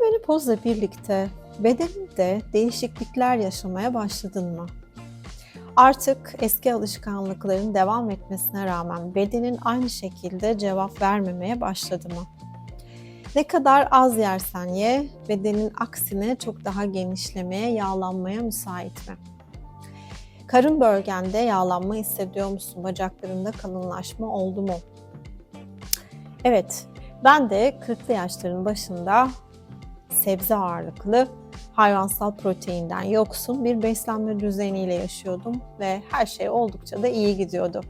Menopozla birlikte bedeninde değişiklikler yaşamaya başladın mı? Artık eski alışkanlıkların devam etmesine rağmen bedenin aynı şekilde cevap vermemeye başladı mı? Ne kadar az yersen ye, bedenin aksine çok daha genişlemeye, yağlanmaya müsait mi? Karın bölgende yağlanma hissediyor musun? Bacaklarında kalınlaşma oldu mu? Evet, ben de 40'lı yaşların başında sebze ağırlıklı, hayvansal proteinden yoksun bir beslenme düzeniyle yaşıyordum ve her şey oldukça da iyi gidiyordu.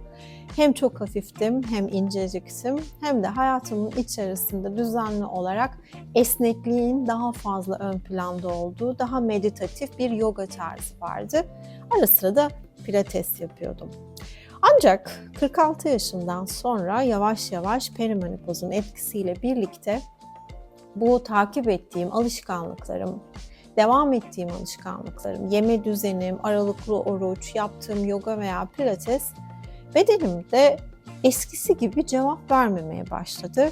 Hem çok hafiftim, hem inceciktim, hem de hayatımın içerisinde düzenli olarak esnekliğin daha fazla ön planda olduğu, daha meditatif bir yoga tarzı vardı. Ara sıra da pilates yapıyordum. Ancak 46 yaşından sonra yavaş yavaş perimenopozun etkisiyle birlikte bu takip ettiğim alışkanlıklarım, devam ettiğim alışkanlıklarım, yeme düzenim, aralıklı oruç, yaptığım yoga veya pilates bedenimde eskisi gibi cevap vermemeye başladı.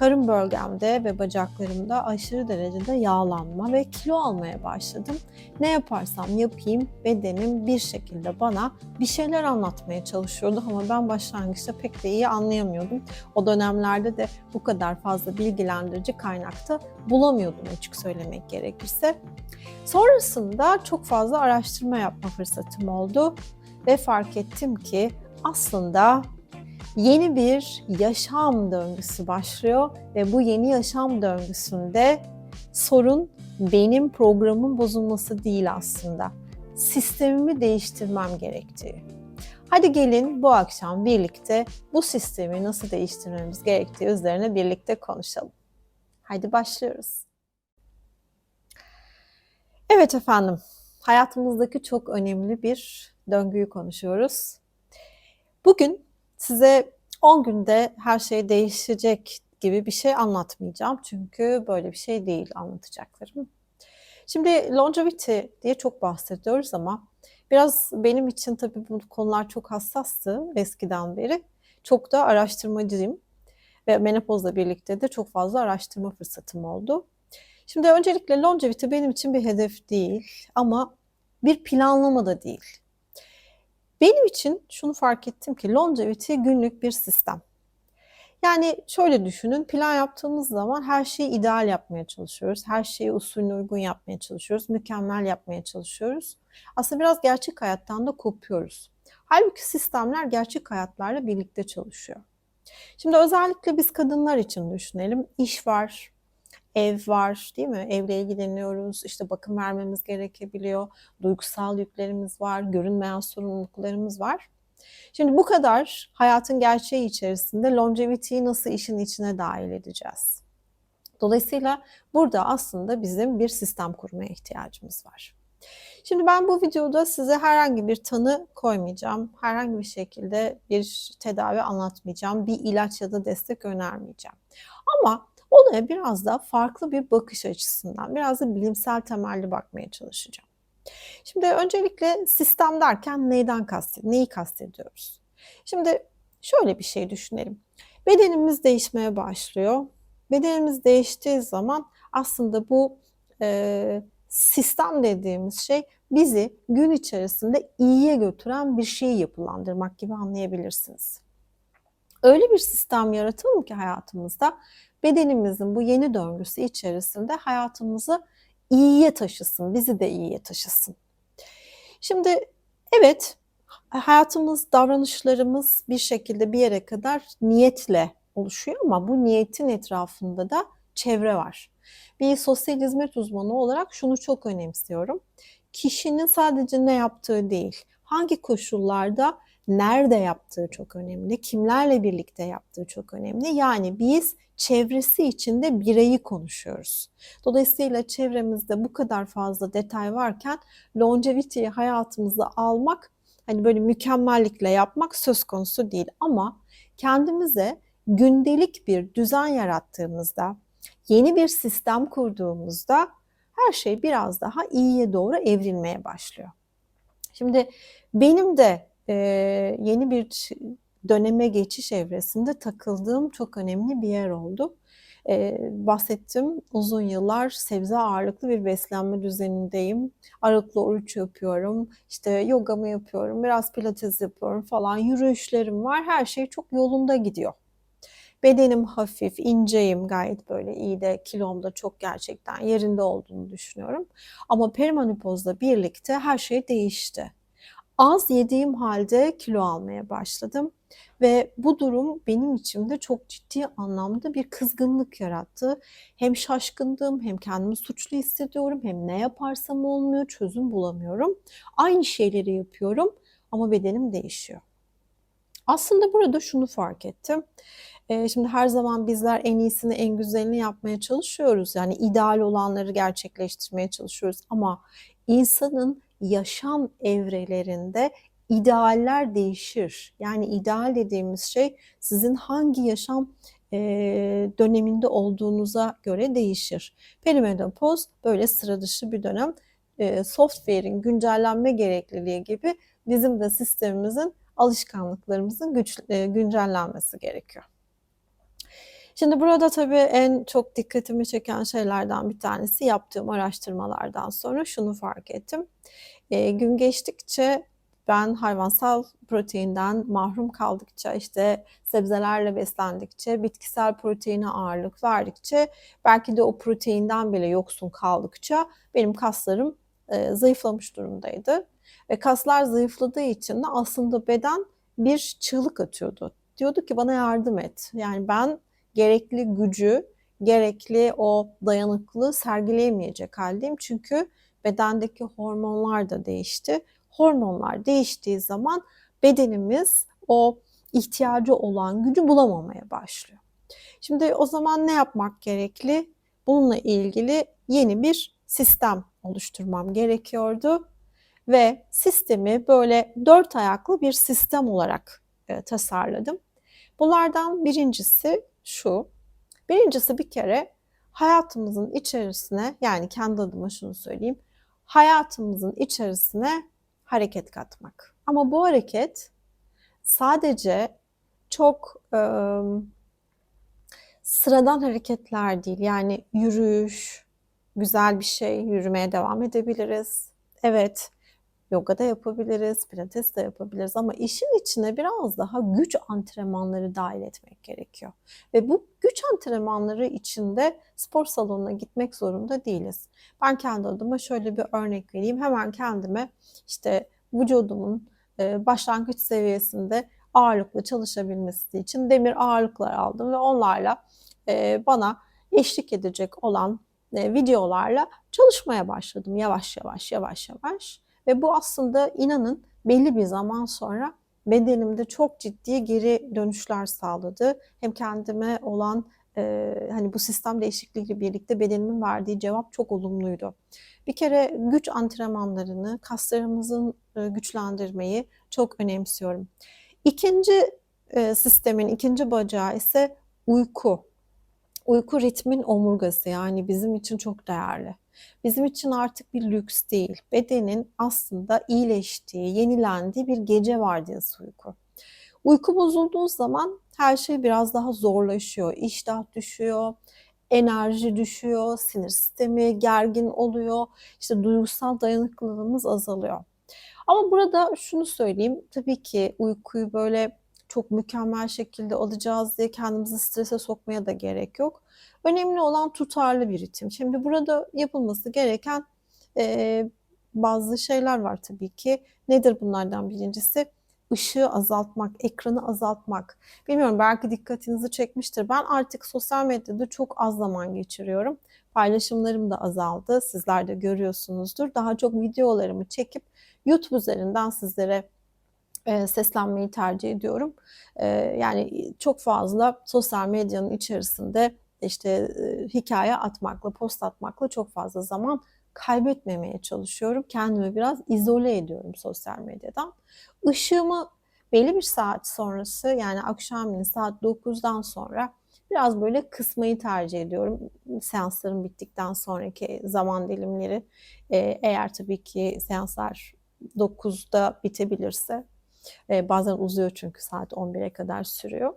Karın bölgemde ve bacaklarımda aşırı derecede yağlanma ve kilo almaya başladım. Ne yaparsam yapayım bedenim bir şekilde bana bir şeyler anlatmaya çalışıyordu ama ben başlangıçta pek de iyi anlayamıyordum. O dönemlerde de bu kadar fazla bilgilendirici kaynakta bulamıyordum açık söylemek gerekirse. Sonrasında çok fazla araştırma yapma fırsatım oldu ve fark ettim ki aslında yeni bir yaşam döngüsü başlıyor ve bu yeni yaşam döngüsünde sorun benim programın bozulması değil aslında. Sistemimi değiştirmem gerektiği. Hadi gelin bu akşam birlikte bu sistemi nasıl değiştirmemiz gerektiği üzerine birlikte konuşalım. Haydi başlıyoruz. Evet efendim, hayatımızdaki çok önemli bir döngüyü konuşuyoruz. Bugün size 10 günde her şey değişecek gibi bir şey anlatmayacağım. Çünkü böyle bir şey değil anlatacaklarım. Şimdi longevity diye çok bahsediyoruz ama biraz benim için tabii bu konular çok hassastı eskiden beri. Çok da araştırmacıyım ve menopozla birlikte de çok fazla araştırma fırsatım oldu. Şimdi öncelikle longevity benim için bir hedef değil ama bir planlama da değil. Benim için şunu fark ettim ki longevity günlük bir sistem. Yani şöyle düşünün, plan yaptığımız zaman her şeyi ideal yapmaya çalışıyoruz. Her şeyi usulüne uygun yapmaya çalışıyoruz. Mükemmel yapmaya çalışıyoruz. Aslında biraz gerçek hayattan da kopuyoruz. Halbuki sistemler gerçek hayatlarla birlikte çalışıyor. Şimdi özellikle biz kadınlar için düşünelim. İş var, ev var değil mi? Evle ilgileniyoruz, işte bakım vermemiz gerekebiliyor, duygusal yüklerimiz var, görünmeyen sorumluluklarımız var. Şimdi bu kadar hayatın gerçeği içerisinde longevity'yi nasıl işin içine dahil edeceğiz? Dolayısıyla burada aslında bizim bir sistem kurmaya ihtiyacımız var. Şimdi ben bu videoda size herhangi bir tanı koymayacağım. Herhangi bir şekilde bir tedavi anlatmayacağım. Bir ilaç ya da destek önermeyeceğim. Ama olaya biraz da farklı bir bakış açısından, biraz da bilimsel temelli bakmaya çalışacağım. Şimdi öncelikle sistem derken neyden kastet, neyi kastediyoruz? Şimdi şöyle bir şey düşünelim. Bedenimiz değişmeye başlıyor. Bedenimiz değiştiği zaman aslında bu e, sistem dediğimiz şey bizi gün içerisinde iyiye götüren bir şeyi yapılandırmak gibi anlayabilirsiniz. Öyle bir sistem yaratalım ki hayatımızda bedenimizin bu yeni döngüsü içerisinde hayatımızı iyiye taşısın, bizi de iyiye taşısın. Şimdi evet hayatımız, davranışlarımız bir şekilde bir yere kadar niyetle oluşuyor ama bu niyetin etrafında da çevre var. Bir sosyal hizmet uzmanı olarak şunu çok önemsiyorum. Kişinin sadece ne yaptığı değil, hangi koşullarda nerede yaptığı çok önemli, kimlerle birlikte yaptığı çok önemli. Yani biz çevresi içinde bireyi konuşuyoruz. Dolayısıyla çevremizde bu kadar fazla detay varken longevity'yi hayatımıza almak hani böyle mükemmellikle yapmak söz konusu değil ama kendimize gündelik bir düzen yarattığımızda, yeni bir sistem kurduğumuzda her şey biraz daha iyiye doğru evrilmeye başlıyor. Şimdi benim de e, yeni bir döneme geçiş evresinde takıldığım çok önemli bir yer oldu. Eee, bahsettim. Uzun yıllar sebze ağırlıklı bir beslenme düzenindeyim. Aralıklı oruç yapıyorum. İşte yogamı yapıyorum. Biraz pilates yapıyorum falan. Yürüyüşlerim var. Her şey çok yolunda gidiyor. Bedenim hafif, inceyim gayet böyle iyi de kilom da çok gerçekten yerinde olduğunu düşünüyorum. Ama perimenopozla birlikte her şey değişti. Az yediğim halde kilo almaya başladım ve bu durum benim içimde çok ciddi anlamda bir kızgınlık yarattı. Hem şaşkındım hem kendimi suçlu hissediyorum hem ne yaparsam olmuyor çözüm bulamıyorum. Aynı şeyleri yapıyorum ama bedenim değişiyor. Aslında burada şunu fark ettim. Eee, şimdi her zaman bizler en iyisini, en güzelini yapmaya çalışıyoruz. Yani ideal olanları gerçekleştirmeye çalışıyoruz ama insanın yaşam evrelerinde idealler değişir. Yani ideal dediğimiz şey sizin hangi yaşam eee, döneminde olduğunuza göre değişir. Perimenopoz böyle sıra dışı bir dönem. Eee, software'in güncellenme gerekliliği gibi bizim de sistemimizin alışkanlıklarımızın güç, e, güncellenmesi gerekiyor. Şimdi burada tabii en çok dikkatimi çeken şeylerden bir tanesi yaptığım araştırmalardan sonra şunu fark ettim. E, gün geçtikçe ben hayvansal proteinden mahrum kaldıkça, işte sebzelerle beslendikçe, bitkisel proteine ağırlık verdikçe, belki de o proteinden bile yoksun kaldıkça benim kaslarım e, zayıflamış durumdaydı. Ve kaslar zayıfladığı için de aslında beden bir çığlık atıyordu. Diyordu ki bana yardım et. Yani ben gerekli gücü, gerekli o dayanıklılığı sergileyemeyecek haldeyim. Çünkü bedendeki hormonlar da değişti. Hormonlar değiştiği zaman bedenimiz o ihtiyacı olan gücü bulamamaya başlıyor. Şimdi o zaman ne yapmak gerekli? Bununla ilgili yeni bir sistem oluşturmam gerekiyordu ve sistemi böyle dört ayaklı bir sistem olarak e, tasarladım. Bunlardan birincisi şu. Birincisi bir kere hayatımızın içerisine yani kendi adıma şunu söyleyeyim. Hayatımızın içerisine hareket katmak. Ama bu hareket sadece çok e, sıradan hareketler değil. Yani yürüyüş, güzel bir şey, yürümeye devam edebiliriz. Evet, Yoga da yapabiliriz, pilates de yapabiliriz ama işin içine biraz daha güç antrenmanları dahil etmek gerekiyor. Ve bu güç antrenmanları içinde spor salonuna gitmek zorunda değiliz. Ben kendi adıma şöyle bir örnek vereyim. Hemen kendime işte vücudumun e, başlangıç seviyesinde ağırlıklı çalışabilmesi için demir ağırlıklar aldım ve onlarla e, bana eşlik edecek olan e, videolarla çalışmaya başladım yavaş yavaş yavaş yavaş. Ve bu aslında inanın belli bir zaman sonra bedenimde çok ciddi geri dönüşler sağladı. Hem kendime olan e, hani bu sistem değişikliğiyle birlikte bedenimin verdiği cevap çok olumluydu. Bir kere güç antrenmanlarını, kaslarımızın e, güçlendirmeyi çok önemsiyorum. İkinci e, sistemin ikinci bacağı ise uyku. Uyku ritmin omurgası yani bizim için çok değerli bizim için artık bir lüks değil. Bedenin aslında iyileştiği, yenilendiği bir gece vardiyası uyku. Uyku bozulduğu zaman her şey biraz daha zorlaşıyor. İştah düşüyor, enerji düşüyor, sinir sistemi gergin oluyor, işte duygusal dayanıklılığımız azalıyor. Ama burada şunu söyleyeyim, tabii ki uykuyu böyle çok mükemmel şekilde alacağız diye kendimizi strese sokmaya da gerek yok. Önemli olan tutarlı bir ritim. Şimdi burada yapılması gereken e, bazı şeyler var tabii ki. Nedir bunlardan birincisi? Işığı azaltmak, ekranı azaltmak. Bilmiyorum belki dikkatinizi çekmiştir. Ben artık sosyal medyada çok az zaman geçiriyorum. Paylaşımlarım da azaldı. Sizler de görüyorsunuzdur. Daha çok videolarımı çekip YouTube üzerinden sizlere e, seslenmeyi tercih ediyorum. E, yani çok fazla sosyal medyanın içerisinde işte hikaye atmakla, post atmakla çok fazla zaman kaybetmemeye çalışıyorum. Kendimi biraz izole ediyorum sosyal medyadan. Işığımı belli bir saat sonrası yani akşamleyin saat 9'dan sonra biraz böyle kısmayı tercih ediyorum. Seanslarım bittikten sonraki zaman dilimleri eğer tabii ki seanslar 9'da bitebilirse bazen uzuyor çünkü saat 11'e kadar sürüyor.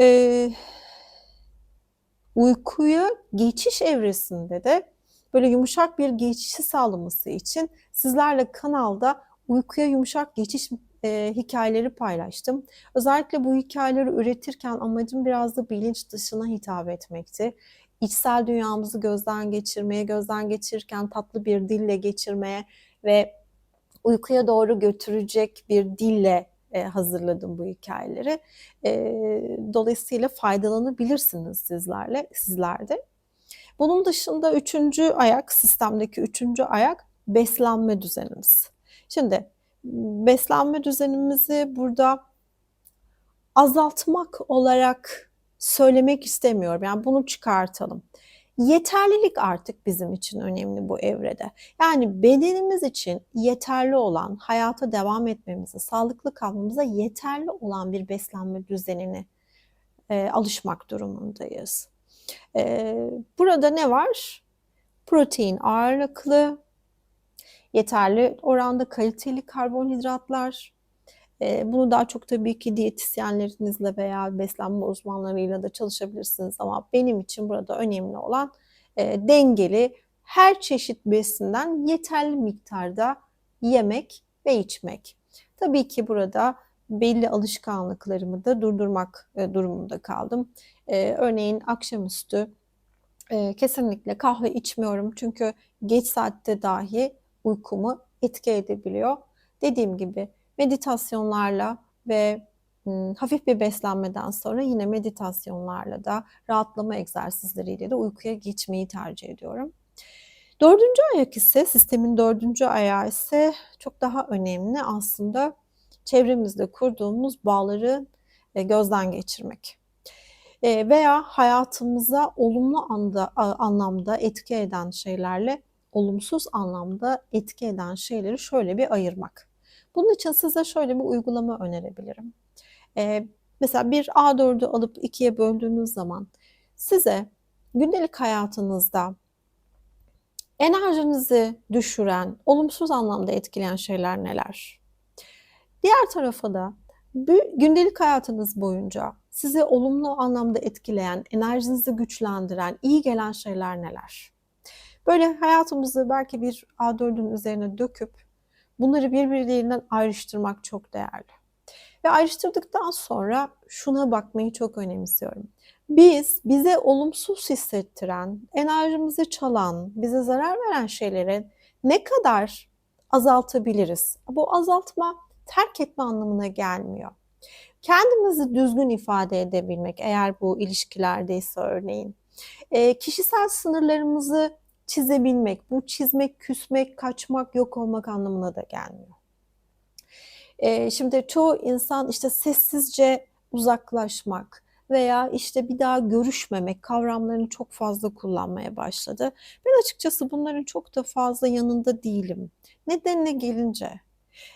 E, uykuya geçiş evresinde de böyle yumuşak bir geçişi sağlaması için sizlerle kanalda uykuya yumuşak geçiş e, hikayeleri paylaştım. Özellikle bu hikayeleri üretirken amacım biraz da bilinç dışına hitap etmekti. İçsel dünyamızı gözden geçirmeye, gözden geçirirken tatlı bir dille geçirmeye ve uykuya doğru götürecek bir dille e, hazırladım bu hikayeleri. E, dolayısıyla faydalanabilirsiniz sizlerle, sizlerde. Bunun dışında üçüncü ayak, sistemdeki üçüncü ayak beslenme düzenimiz. Şimdi beslenme düzenimizi burada azaltmak olarak söylemek istemiyorum. Yani bunu çıkartalım. Yeterlilik artık bizim için önemli bu evrede. Yani bedenimiz için yeterli olan, hayata devam etmemize, sağlıklı kalmamıza yeterli olan bir beslenme düzenine e, alışmak durumundayız. E, burada ne var? Protein ağırlıklı, yeterli oranda kaliteli karbonhidratlar, bunu daha çok tabii ki diyetisyenlerinizle veya beslenme uzmanlarıyla da çalışabilirsiniz ama benim için burada önemli olan dengeli her çeşit besinden yeterli miktarda yemek ve içmek. Tabii ki burada belli alışkanlıklarımı da durdurmak durumunda kaldım. Örneğin akşamüstü kesinlikle kahve içmiyorum çünkü geç saatte dahi uykumu etki edebiliyor. Dediğim gibi meditasyonlarla ve hafif bir beslenmeden sonra yine meditasyonlarla da rahatlama egzersizleriyle de uykuya geçmeyi tercih ediyorum. Dördüncü ayak ise sistemin dördüncü ayağı ise çok daha önemli aslında çevremizde kurduğumuz bağları e, gözden geçirmek e, veya hayatımıza olumlu anda, anlamda etki eden şeylerle olumsuz anlamda etki eden şeyleri şöyle bir ayırmak. Bunun için size şöyle bir uygulama önerebilirim. Ee, mesela bir A4'ü alıp ikiye böldüğünüz zaman size gündelik hayatınızda enerjinizi düşüren, olumsuz anlamda etkileyen şeyler neler? Diğer tarafa da gündelik hayatınız boyunca sizi olumlu anlamda etkileyen, enerjinizi güçlendiren, iyi gelen şeyler neler? Böyle hayatımızı belki bir A4'ün üzerine döküp bunları birbirlerinden ayrıştırmak çok değerli. Ve ayrıştırdıktan sonra şuna bakmayı çok önemsiyorum. Biz bize olumsuz hissettiren, enerjimizi çalan, bize zarar veren şeyleri ne kadar azaltabiliriz? Bu azaltma terk etme anlamına gelmiyor. Kendimizi düzgün ifade edebilmek eğer bu ilişkilerdeyse örneğin. E, kişisel sınırlarımızı çizebilmek. Bu çizmek, küsmek, kaçmak, yok olmak anlamına da gelmiyor. E, şimdi çoğu insan işte sessizce uzaklaşmak veya işte bir daha görüşmemek kavramlarını çok fazla kullanmaya başladı. Ben açıkçası bunların çok da fazla yanında değilim. Nedenine gelince,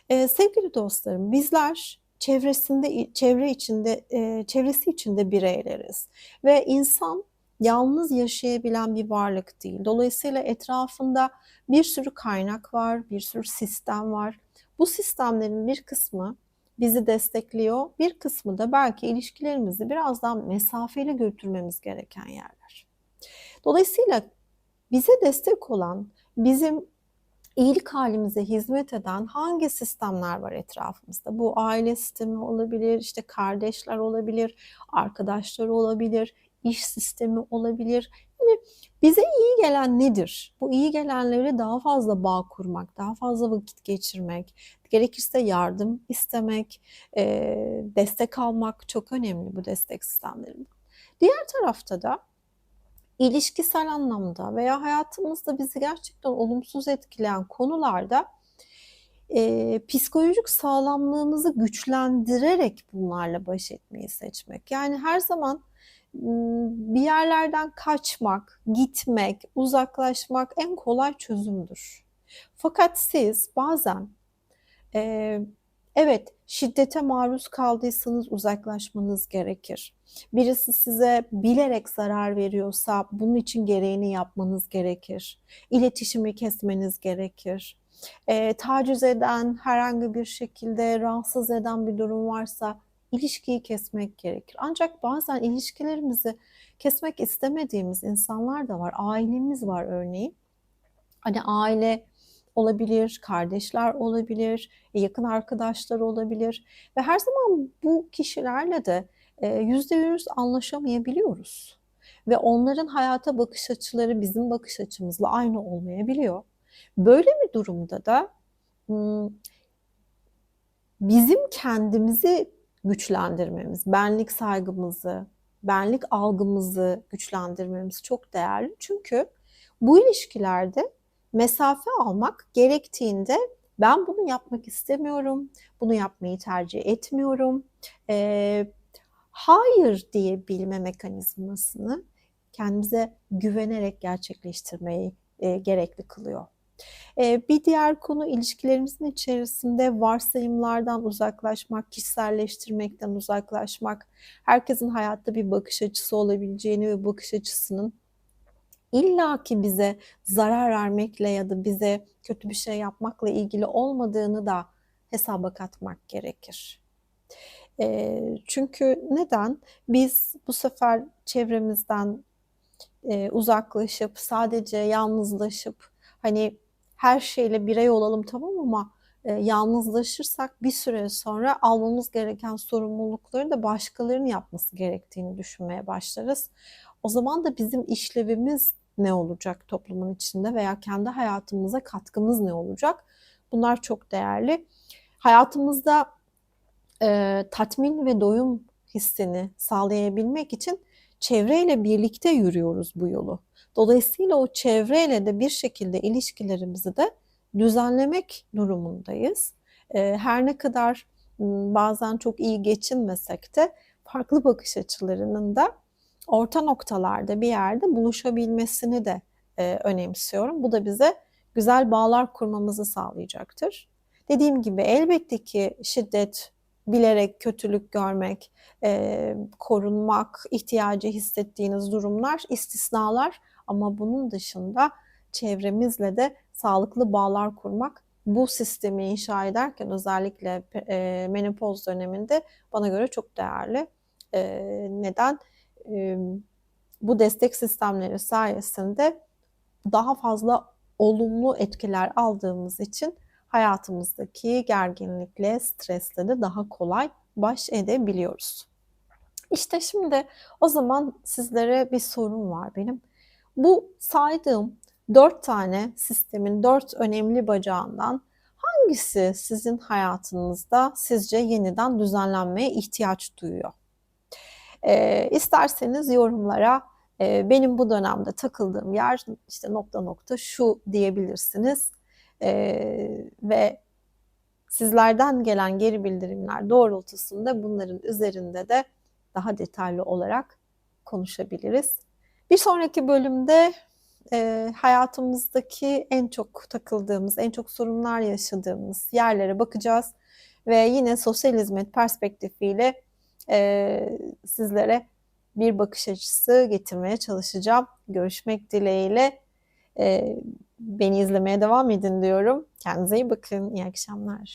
e, sevgili dostlarım bizler çevresinde çevre içinde e, çevresi içinde bireyleriz ve insan yalnız yaşayabilen bir varlık değil. Dolayısıyla etrafında bir sürü kaynak var, bir sürü sistem var. Bu sistemlerin bir kısmı bizi destekliyor, bir kısmı da belki ilişkilerimizi biraz daha mesafeli götürmemiz gereken yerler. Dolayısıyla bize destek olan, bizim iyilik halimize hizmet eden hangi sistemler var etrafımızda? Bu aile sistemi olabilir, işte kardeşler olabilir, arkadaşlar olabilir, iş sistemi olabilir. Yani bize iyi gelen nedir? Bu iyi gelenlere daha fazla bağ kurmak, daha fazla vakit geçirmek, gerekirse yardım istemek, destek almak çok önemli bu destek sistemlerinde. Diğer tarafta da ilişkisel anlamda veya hayatımızda bizi gerçekten olumsuz etkileyen konularda e, psikolojik sağlamlığımızı güçlendirerek bunlarla baş etmeyi seçmek. Yani her zaman bir yerlerden kaçmak, gitmek, uzaklaşmak en kolay çözümdür. Fakat siz bazen e, evet şiddete maruz kaldıysanız uzaklaşmanız gerekir. Birisi size bilerek zarar veriyorsa bunun için gereğini yapmanız gerekir. İletişimi kesmeniz gerekir. E, taciz eden, herhangi bir şekilde rahatsız eden bir durum varsa ilişkiyi kesmek gerekir. Ancak bazen ilişkilerimizi kesmek istemediğimiz insanlar da var. Ailemiz var örneğin. Hani aile olabilir, kardeşler olabilir, yakın arkadaşlar olabilir ve her zaman bu kişilerle de yüzde yüz anlaşamayabiliyoruz. Ve onların hayata bakış açıları bizim bakış açımızla aynı olmayabiliyor. Böyle bir durumda da bizim kendimizi güçlendirmemiz, benlik saygımızı, benlik algımızı güçlendirmemiz çok değerli. Çünkü bu ilişkilerde mesafe almak gerektiğinde ben bunu yapmak istemiyorum, bunu yapmayı tercih etmiyorum. E, hayır diyebilme mekanizmasını kendimize güvenerek gerçekleştirmeyi e, gerekli kılıyor. E, bir diğer konu ilişkilerimizin içerisinde varsayımlardan uzaklaşmak, kişiselleştirmekten uzaklaşmak, herkesin hayatta bir bakış açısı olabileceğini ve bakış açısının illa ki bize zarar vermekle ya da bize kötü bir şey yapmakla ilgili olmadığını da hesaba katmak gerekir. E, çünkü neden? Biz bu sefer çevremizden e, uzaklaşıp sadece yalnızlaşıp hani her şeyle birey olalım tamam ama e, yalnızlaşırsak bir süre sonra almamız gereken sorumlulukları da başkalarının yapması gerektiğini düşünmeye başlarız. O zaman da bizim işlevimiz ne olacak toplumun içinde veya kendi hayatımıza katkımız ne olacak? Bunlar çok değerli. Hayatımızda e, tatmin ve doyum hissini sağlayabilmek için çevreyle birlikte yürüyoruz bu yolu. Dolayısıyla o çevreyle de bir şekilde ilişkilerimizi de düzenlemek durumundayız. E, her ne kadar bazen çok iyi geçinmesek de farklı bakış açılarının da orta noktalarda bir yerde buluşabilmesini de e, önemsiyorum. Bu da bize güzel bağlar kurmamızı sağlayacaktır. Dediğim gibi elbette ki şiddet, bilerek kötülük görmek, e, korunmak ihtiyacı hissettiğiniz durumlar istisnalar ama bunun dışında çevremizle de sağlıklı bağlar kurmak bu sistemi inşa ederken özellikle e, menopoz döneminde bana göre çok değerli. E, neden? E, bu destek sistemleri sayesinde daha fazla olumlu etkiler aldığımız için hayatımızdaki gerginlikle, stresle de daha kolay baş edebiliyoruz. İşte şimdi o zaman sizlere bir sorun var benim. Bu saydığım dört tane sistemin dört önemli bacağından hangisi sizin hayatınızda sizce yeniden düzenlenmeye ihtiyaç duyuyor? E, isterseniz yorumlara e, benim bu dönemde takıldığım yer işte nokta nokta şu diyebilirsiniz. E, ve sizlerden gelen geri bildirimler doğrultusunda bunların üzerinde de daha detaylı olarak konuşabiliriz. Bir sonraki bölümde e, hayatımızdaki en çok takıldığımız, en çok sorunlar yaşadığımız yerlere bakacağız ve yine sosyal hizmet perspektifiyle e, sizlere bir bakış açısı getirmeye çalışacağım. Görüşmek dileğiyle. E, beni izlemeye devam edin diyorum. Kendinize iyi bakın. İyi akşamlar.